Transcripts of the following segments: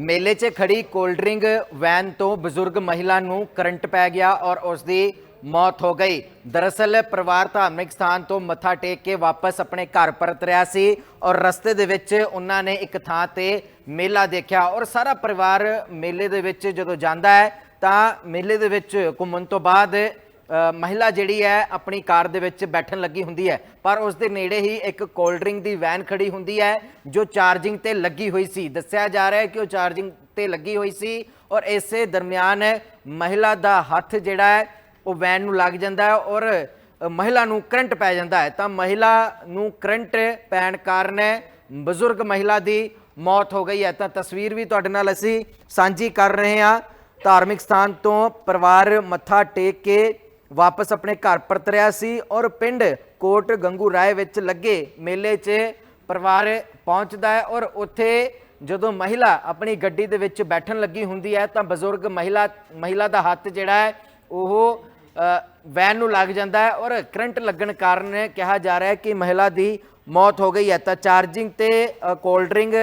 ਮੇਲੇ 'ਚ ਖੜੀ ਕੋਲਡ ਡਰਿੰਕ ਵੈਨ ਤੋਂ ਬਜ਼ੁਰਗ ਮਹਿਲਾ ਨੂੰ ਕਰੰਟ ਪੈ ਗਿਆ ਔਰ ਉਸ ਦੀ ਮੌਤ ਹੋ ਗਈ। ਦਰਅਸਲ, ਪਰਿਵਾਰ ਧਾਰਮਿਕ ਸਥਾਨ ਤੋਂ ਮੱਥਾ ਟੇਕ ਕੇ ਵਾਪਸ ਆਪਣੇ ਘਰ ਪਰਤ ਰਿਹਾ ਸੀ ਔਰ ਰਸਤੇ ਦੇ ਵਿੱਚ ਉਹਨਾਂ ਨੇ ਇੱਕ ਥਾਂ ਤੇ ਮੇਲਾ ਦੇਖਿਆ ਔਰ ਸਾਰਾ ਪਰਿਵਾਰ ਮੇਲੇ ਦੇ ਵਿੱਚ ਜਦੋਂ ਜਾਂਦਾ ਹੈ ਤਾਂ ਮੇਲੇ ਦੇ ਵਿੱਚ ਘੁੰਮਣ ਤੋਂ ਬਾਅਦ ਮਹਿਲਾ ਜਿਹੜੀ ਹੈ ਆਪਣੀ ਕਾਰ ਦੇ ਵਿੱਚ ਬੈਠਣ ਲੱਗੀ ਹੁੰਦੀ ਹੈ, ਪਰ ਉਸ ਦੇ ਨੇੜੇ ਹੀ ਇੱਕ ਕੋਲਡ ਡਰਿੰਕ ਦੀ ਵੈਨ ਖੜੀ ਹੁੰਦੀ ਹੈ, ਜੋ ਚਾਰਜਿੰਗ ਤੇ ਲੱਗੀ ਹੋਈ ਸੀ। ਦੱਸਿਆ ਜਾ ਰਿਹਾ ਹੈ ਕਿ ਉਹ ਚਾਰਜਿੰਗ ਤੇ ਲੱਗੀ ਹੋਈ ਸੀ ਔਰ ਇਸੇ ਦਰਮਿਆਨ ਮਹਿਲਾ ਦਾ ਹੱਥ ਜਿਹੜਾ ਹੈ, ਉਹ ਵੈਨ ਨੂੰ ਲੱਗ ਜਾਂਦਾ ਹੈ ਔਰ ਮਹਿਲਾ ਨੂੰ ਕਰੰਟ ਪੈ ਜਾਂਦਾ ਹੈ। ਤਾਂ ਮਹਿਲਾ ਨੂੰ ਕਰੰਟ ਪੈਣ ਕਾਰਨ ਬਜ਼ੁਰਗ ਮਹਿਲਾ ਦੀ ਮੌਤ ਹੋ ਗਈ ਹੈ। ਤਾਂ ਤਸਵੀਰ ਵੀ ਤੁਹਾਡੇ ਨਾਲ ਅਸੀਂ ਸਾਂਝੀ ਕਰ ਰਹੇ ਹਾਂ। ਧਾਰਮਿਕ ਸਥਾਨ ਤੋਂ ਪਰਿਵਾਰ ਮੱਥਾ ਟੇਕ ਕੇ ਵਾਪਸ ਆਪਣੇ ਘਰ ਪਰਤ ਰਿਹਾ ਸੀ ਔਰ ਪਿੰਡ ਕੋਟ ਗੰਗੂ ਰਾਏ ਵਿੱਚ ਲੱਗੇ ਮੇਲੇ 'ਚ ਪਰਿਵਾਰ ਪਹੁੰਚਦਾ ਹੈ ਔਰ ਉੱਥੇ ਜਦੋਂ ਮਹਿਲਾ ਆਪਣੀ ਗੱਡੀ ਦੇ ਵਿੱਚ ਬੈਠਣ ਲੱਗੀ ਹੁੰਦੀ ਹੈ ਤਾਂ ਬਜ਼ੁਰਗ ਮਹਿਲਾ ਮਹਿਲਾ ਦਾ ਹੱਥ ਜਿਹੜਾ ਹੈ ਉਹ ਵੈਨ ਨੂੰ ਲੱਗ ਜਾਂਦਾ ਹੈ ਔਰ ਕਰੰਟ ਲੱਗਣ ਕਾਰਨ ਕਿਹਾ ਜਾ ਰਿਹਾ ਹੈ ਕਿ ਮਹਿਲਾ ਦੀ ਮੌਤ ਹੋ ਗਈ ਹੈ। ਤਾਂ ਚਾਰਜਿੰਗ ਤੇ ਅ, ਕੋਲਡ ਡਰਿੰਕ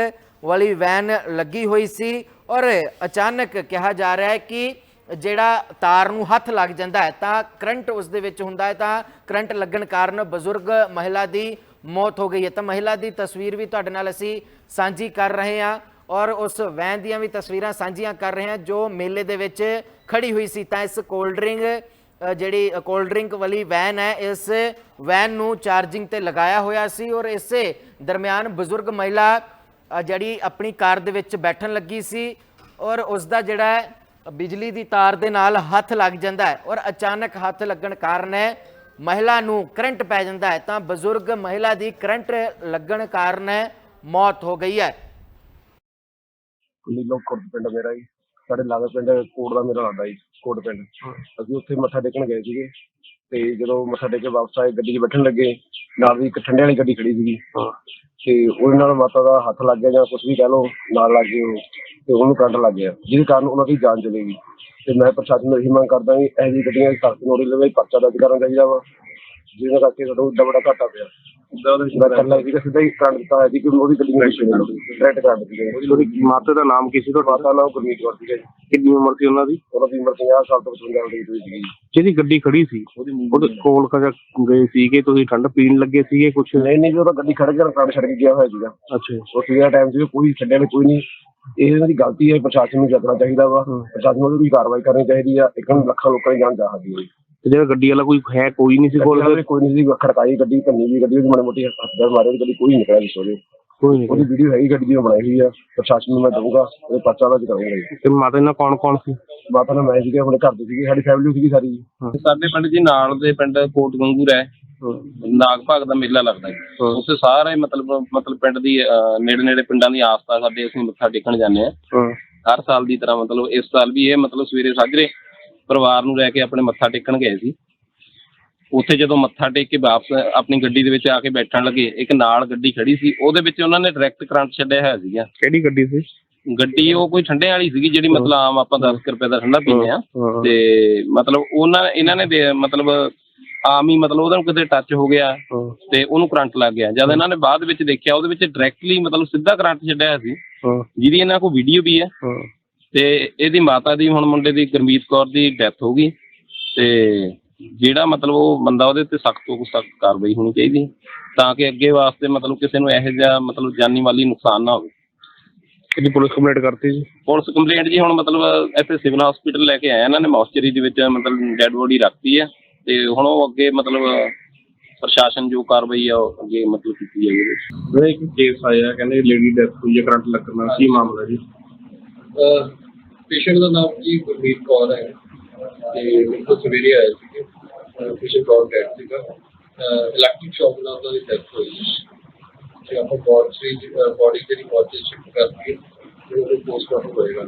ਵਾਲੀ ਵੈਨ ਲੱਗੀ ਹੋਈ ਸੀ ਔਰ ਅਚਾਨਕ ਕਿਹਾ ਜਾ ਰਿਹਾ ਹੈ ਕਿ ਜਿਹੜਾ ਤਾਰ ਨੂੰ ਹੱਥ ਲੱਗ ਜਾਂਦਾ ਹੈ, ਤਾਂ ਕਰੰਟ ਉਸ ਦੇ ਵਿੱਚ ਹੁੰਦਾ ਹੈ, ਤਾਂ ਕਰੰਟ ਲੱਗਣ ਕਾਰਨ ਬਜ਼ੁਰਗ ਮਹਿਲਾ ਦੀ ਮੌਤ ਹੋ ਗਈ ਹੈ। ਤਾਂ ਮਹਿਲਾ ਦੀ ਤਸਵੀਰ ਵੀ ਤੁਹਾਡੇ ਨਾਲ ਅਸੀਂ ਸਾਂਝੀ ਕਰ ਰਹੇ ਹਾਂ ਔਰ ਉਸ ਵੈਨ ਦੀਆਂ ਵੀ ਤਸਵੀਰਾਂ ਸਾਂਝੀਆਂ ਕਰ ਰਹੇ ਹਾਂ ਜੋ ਮੇਲੇ ਦੇ ਵਿੱਚ ਖੜੀ ਹੋਈ ਸੀ। ਤਾਂ ਇਸ ਕੋਲਡ ਡਰਿੰਕ ਜਿਹੜੀ ਕੋਲਡ ਡਰਿੰਕ ਵਾਲੀ ਵੈਨ ਹੈ, ਇਸ ਵੈਨ ਨੂੰ ਚਾਰਜਿੰਗ ਤੇ ਲਗਾਇਆ ਹੋਇਆ ਸੀ ਔਰ ਇਸੇ ਦਰਮਿਆਨ ਬਜ਼ੁਰਗ ਮਹਿਲਾ ਜਿਹੜੀ ਆਪਣੀ ਕਾਰ ਦੇ ਵਿੱਚ ਬੈਠਣ ਲੱਗੀ ਸੀ ਔਰ ਉਸ ਦਾ ਜਿਹੜਾ ਹੈ ਬਿਜਲੀ ਦੀ ਤਾਰ ਦੇ ਨਾਲ ਹੱਥ ਲੱਗ ਜਾਂਦਾ ਹੈ ਔਰ ਅਚਾਨਕ ਹੱਥ ਲੱਗਣ ਕਾਰਨ ਮਹਿਲਾ ਨੂੰ ਕਰੰਟ ਪੈ ਜਾਂਦਾ ਹੈ। ਤਾਂ ਬਜ਼ੁਰਗ ਮਹਿਲਾ ਦੀ ਕਰੰਟ ਲੱਗਣ ਕਾਰਨ ਮੌਤ ਹੋ ਗਈ ਹੈ। ਨੀਲੋ ਖੁਰਦ ਪਿੰਡ ਮੇਰਾ ਜੀ। ਸਾਡੇ ਲਾਗੇ ਪਿੰਡ ਕੋਟ ਦਾ ਮੇਰਾ ਲੱਗਦਾ ਜੀ, ਕੋਟ ਪਿੰਡ। ਅਸੀਂ ਉੱਥੇ ਮੱਥਾ ਟੇਕਣ ਗਏ ਸੀਗੇ। ਤੇ ਜਦੋਂ ਮੱਥਾ ਟੇਕ ਕੇ ਵਾਪਸ ਆਏ ਗੱਡੀ 'ਚ ਬੈਠਣ ਲੱਗੇ ਨਾਲ ਦੀ ਇੱਕ ਠੰਡੇ ਵਾਲੀ ਗੱਡੀ ਖੜੀ ਸੀਗੀ। ਤੇ ਉਹਦੇ ਨਾਲ ਮਾਤਾ ਦਾ ਹੱਥ ਲੱਗ ਗਿਆ ਜਾਂ ਕੁਝ ਵੀ ਕਹਿ ਲਓ ਨਾਲ ਲੱਗ ਗਏ ਉਹ ਤੇ ਉਹਨੂੰ ਕਰੰਟ ਲੱਗ ਗਿਆ ਜਿਹਦੇ ਕਾਰਨ ਉਹਨਾਂ ਦੀ ਜਾਨ ਚਲੀ ਗਈ। ਤੇ ਮੈਂ ਪ੍ਰਸ਼ਾਸਨ ਨੂੰ ਇਹੀ ਮੰਗ ਕਰਦਾ ਵੀ ਇਹੋ ਜਿਹੀ ਗੱਡੀਆਂ ਦੀ ਸਖਤ ਨੋਟਿਸ ਲਵੇ ਪਰਚਾ ਦਰਜ ਕਰਨਾ ਚਾਹੀਦਾ ਵਾ ਜਿਹਦੇ ਕਰਕੇ ਸਾਡਾ ਉੱਡਾ ਬੜਾ ਘਾਟਾ ਪਿਆ। ਸੀਗਾ ਸਿੱਧਾ ਹੀ ਕਰੰਟ ਦਿੱਤਾ ਹੈ ਜੀ ਕਿ ਉਹਦੀ ਗੱਡੀ ਨਹੀਂ ਸੀ ਡਾਇਰੈਕਟ ਕਰ ਦਿੱਤੀ ਗਈ ਉਹਦੀ ਮਾਤਾ ਦਾ ਨਾਮ ਕੀ ਸੀ ਤੁਹਾਡਾ? ਮਾਤਾ ਨਾਮ ਗੁਰਮੀਤ ਕੌਰ ਸੀਗਾ ਜੀ। ਕਿੰਨੀ ਉਮਰ ਸੀ ਉਹਨਾਂ ਦੀ? ਉਹਨਾਂ ਦੀ ਉਮਰ 50 ਸਾਲ ਤੋਂ 55 ਸਾਲ ਦੀ ਹੋਈ ਸੀਗੀ ਜੀ। ਜਿਹਦੀ ਗੱਡੀ ਖੜੀ ਸੀ ਉਹਦੇ ਕੋਲ ਕਜਾ ਗਏ ਸੀਗੇ ਤੁਸੀਂ ਠੰਡ ਪੀਣ ਲੱਗੇ ਸੀਗੇ ਕੁਛ? ਨਹੀਂ ਨਹੀਂ ਜੀ ਉਹ ਤਾਂ ਗੱਡੀ ਖੜ ਕੇ ਕਾਰਡ ਛੱਡ ਕੇ ਗਿਆ ਹੋਇਆ ਸੀਗਾ। ਅੱਛਾ ਉਹ ਸੀਗਾ ਟਾਈਮ ਸੀ ਕੋਈ ਛੱਡਿਆ ਨਹੀਂ ਕੋਈ ਨਹੀਂ। ਇਹ ਇਹਨਾਂ ਦੀ ਗਲਤੀ ਹੈ ਪ੍ਰਸ਼ਾਸਨ ਨੂੰ ਜਗਣਾ ਚਾਹੀਦਾ ਵਾ। ਪ੍ਰਸ਼ਾਸਨ ਨੂੰ ਉਹਦੀ ਕਾਰਵਾਈ ਕਰਨੀ ਚਾਹੀਦੀ ਆ। ਇੱਕ ਲੱਖਾਂ ਲੋਕਾਂ ਦੀ ਜਾਨ ਜਾ ਸਕਦੀ ਹੈ ਤੇ ਜਿਹੜਾ ਗੱਡੀ ਵਾਲਾ ਕੋਈ ਹੈ ਕੋਈ ਨਹੀਂ ਸੀ ਕੋਲ ਕੋਈ ਨਹੀਂ ਸੀ ਖੜਕਾਈ ਗੱਡੀ ਭੰਨੀ ਵੀ ਗੱਡੀ ਉਹਦੀ ਮਾੜੀ ਮੋਟੀ ਹੱਥਦਾਰ ਮਾਰੇ ਉਹਦੀ ਗੱਡੀ ਕੋਈ ਨਹੀਂ ਨਿਕਲਿਆ ਜਿਸ ਉਹਦੇ ਕੋਈ ਨਹੀਂ ਉਹਦੀ ਵੀਡੀਓ ਹੈਗੀ ਗੱਡੀ ਦੀ ਉਹ ਬਣਾਈ ਹੋਈ ਆ ਪ੍ਰਸ਼ਾਸਨ ਨੂੰ ਮੈਂ ਦਊਂਗਾ ਉਹਦੇ ਪਰਚਾ ਦਾ ਕਰਾਂਗਾ ਜੀ ਤੇ ਮਾਤਾ ਨਾਲ ਕੌਣ ਕੌਣ ਸੀ? ਮਾਤਾ ਨਾਲ ਮੈਂ ਸੀਗਾ ਆਪਣੇ ਘਰ ਦੇ ਸੀਗੇ ਸਾਡੀ ਫੈਮਿਲੀ ਸੀਗੀ ਸਾਰੀ। ਜੀ ਸਾਡੇ ਪਿੰਡ ਜੀ ਨਾਲ ਦੇ ਪਿੰਡ ਕੋਟ ਗੰਗੂਰ ਹੈ। ਨਾਗ ਭਾਗ ਦਾ ਮੇਲਾ ਲੱਗਦਾ ਹੈ। ਉੱਥੇ ਸਾਰੇ ਮਤਲਬ ਮਤਲਬ ਪਿੰਡ ਦੀ ਨੇੜੇ ਨੇੜੇ ਪਿੰਡਾਂ ਦੀ ਆਸਥਾ ਸਾਡੇ ਅਸੀਂ ਮੱਥਾ ਟੇਕਣ ਜਾਂਦੇ ਆ ਹਰ ਸਾਲ ਦੀ ਤਰ੍ਹਾਂ ਮਤਲਬ ਇਸ ਸਾਲ ਵੀ ਇਹ ਮਤਲਬ ਸਵੇਰੇ ਸਾਜਰੇ ਪਰਿਵਾਰ ਨੂੰ ਲੈ ਕੇ ਆਪਣੇ ਮੱਥਾ ਟੇਕਣ ਗਏ ਸੀ। ਉੱਥੇ ਜਦੋਂ ਮੱਥਾ ਟੇਕ ਕੇ ਵਾਪਸ ਆਪਣੀ ਗੱਡੀ ਦੇ ਵਿੱਚ ਆ ਕੇ ਬੈਠਣ ਲੱਗੇ ਇੱਕ ਨਾਲ ਗੱਡੀ ਖੜੀ ਸੀ ਉਹਦੇ ਵਿੱਚ ਉਹਨਾਂ ਨੇ ਡਾਇਰੈਕਟ ਕਰੰਟ ਛੱਡਿਆ ਹੋਇਆ ਸੀਗਾ। ਕਿਹੜੀ ਗੱਡੀ ਸੀ? ਗੱਡੀ ਉਹ ਕੋਈ ਠੰਡੇ ਵਾਲੀ ਸੀਗੀ ਜਿਹੜੀ ਮਤਲਬ ਆਮ ਆਪਾਂ 10 ਕੁ ਰੁਪਏ ਦਾ ਠੰਡਾ ਪੀਂਦੇ ਆ ਤੇ ਮਤਲਬ ਉਹਨਾਂ ਇਹਨਾਂ ਨੇ ਮਤਲਬ ਆਮ ਹੀ ਮਤਲਬ ਉਹਦੇ ਨੂੰ ਕਿਤੇ ਟੱਚ ਹੋ ਗਿਆ ਤੇ ਉਹਨੂੰ ਕਰੰਟ ਲੱਗ ਗਿਆ। ਜਦ ਇਹਨਾਂ ਨੇ ਬਾਅਦ ਵਿੱਚ ਦੇਖਿਆ ਉਹਦੇ ਵਿੱਚ ਡਾਇਰੈਕਟਲੀ ਮਤਲਬ ਸਿੱਧਾ ਕਰੰਟ ਛੱਡਿਆ ਹੋਇਆ ਸੀ। ਜਿਹਦੀ ਇਹਨਾਂ ਕੋਲ ਵੀਡੀਓ ਵੀ ਹਾਂ। ਤੇ ਇਹਦੀ ਮਾਤਾ ਦੀ ਹੁਣ ਮੁੰਡੇ ਦੀ ਗੁਰਮੀਤ ਕੌਰ ਦੀ ਡੈਥ ਹੋ ਗਈ ਤੇ ਜਿਹੜਾ ਮਤਲਬ ਉਹ ਬੰਦਾ ਉਹਦੇ ਤੇ ਸਖਤ ਤੋਂ ਸਖਤ ਕਾਰਵਾਈ ਹੋਣੀ ਚਾਹੀਦੀ ਤਾਂ ਕਿ ਅੱਗੇ ਵਾਸਤੇ ਮਤਲਬ ਕਿਸੇ ਨੂੰ ਇਹੋ ਜਿਹਾ ਮਤਲਬ ਜਾਨੀ ਮਾਲੀ ਨੁਕਸਾਨ ਨਾ ਹੋਵੇ। ਕਿਹਦੀ ਪੁਲਿਸ ਕੰਪਲੇਂਟ ਕਰਤੀ ਜੀ? ਪੁਲਿਸ ਕੰਪਲੇਂਟ ਜੀ ਹੁਣ ਮਤਲਬ ਇੱਥੇ ਸਿਵਲ ਹਸਪੀਟਲ ਲੈ ਕੇ ਆਏ ਇਹਨਾਂ ਨੇ ਮੌਸਚਰੀ ਦੇ ਵਿੱਚ ਮਤਲਬ ਡੈੱਡ ਬੋਡੀ ਰੱਖਤੀ ਹੈ ਤੇ ਹੁਣ ਉਹ ਅੱਗੇ ਮਤਲਬ ਪ੍ਰਸ਼ਾਸਨ ਜੋ ਕਾਰਵਾਈ ਆ ਉਹ ਅੱਗੇ ਮਤਲਬ ਕੀਤੀ ਜਾਏਗੀ। ਵਿੱਚ ਇੱਕ ਕੇਸ ਆਇਆ ਕਹਿੰਦੇ ਲੇਡੀ ਡੈਥ ਹੋਈ ਹੈ ਕਰੰਟ ਲੱਗਣਾ ਕੀ ਮਾਮਲਾ ਜੀ? ਪੇਸ਼ੈਂਟ ਦਾ ਨਾਮ ਜੀ ਗੁਰਮੀਤ ਕੌਰ ਹੈ। ਤੇ ਮੇਰੇ ਕੋਲ ਸਵੇਰੇ ਆਇਆ ਸੀ ਪੇਸ਼ੈਂਟ ਕੌਰ ਡੈਡ ਸੀਗਾ। ਇਲੈਕਟ੍ਰਿਕ ਸ਼ੌਕ ਨਾਲ ਉਹਨਾਂ ਦੀ ਡੈਥ ਹੋਈ। ਤੇ ਆਪਾਂ ਬੋਡੀ ਬੋਡੀ ਜਿਹੜੀ ਬੋਡੀ ਸ਼ਿਫਟ ਕਰਤੀ ਹੈ ਤੇ ਉਹਨੂੰ ਪੋਸਟਮਾਰਟਮ ਹੋਏਗਾ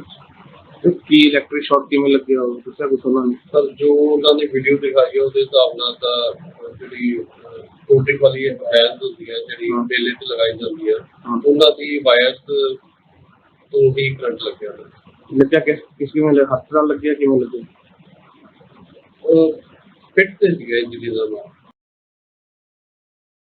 ਕੀ ਇਲੈਕਟ੍ਰਿਕ ਸ਼ਾਰਟ ਕਿਵੇਂ ਲੱਗਿਆ? ਉਹ ਦੱਸਿਆ ਕੁਛ ਉਹਨਾਂ ਨੇ? ਪਰ ਜੋ ਉਹਨਾਂ ਨੇ ਵੀਡੀਓ ਦਿਖਾਈ ਹੈ ਉਹਦੇ ਹਿਸਾਬ ਨਾਲ ਤਾਂ ਜਿਹੜੀ ਕੋਟਿੰਗ ਵਾਲੀ ਵੈਨ ਹੁੰਦੀ ਹੈ ਜਿਹੜੀ। ਮੇਲੇ ਤੇ ਲਗਾਈ ਜਾਂਦੀ ਹਾਂ। ਉਹਨਾਂ ਦੀ ਵਾਇਰਸ ਤੋਂ ਹੀ ਕਰੰਟ ਲੱਗਿਆ ਲੱਗਿਆ ਕਿ ਕਿਸ ਕਿਵੇਂ ਲੱਗਿਆ? ਹੱਥ ਨਾਲ ਲੱਗਿਆ ਕਿਵੇਂ ਲੱਗਿਆ? ਉਹ ਫਿੱਟ ਤੇ ਸੀਗਾ ਇੰਜਰੀ ਦਾ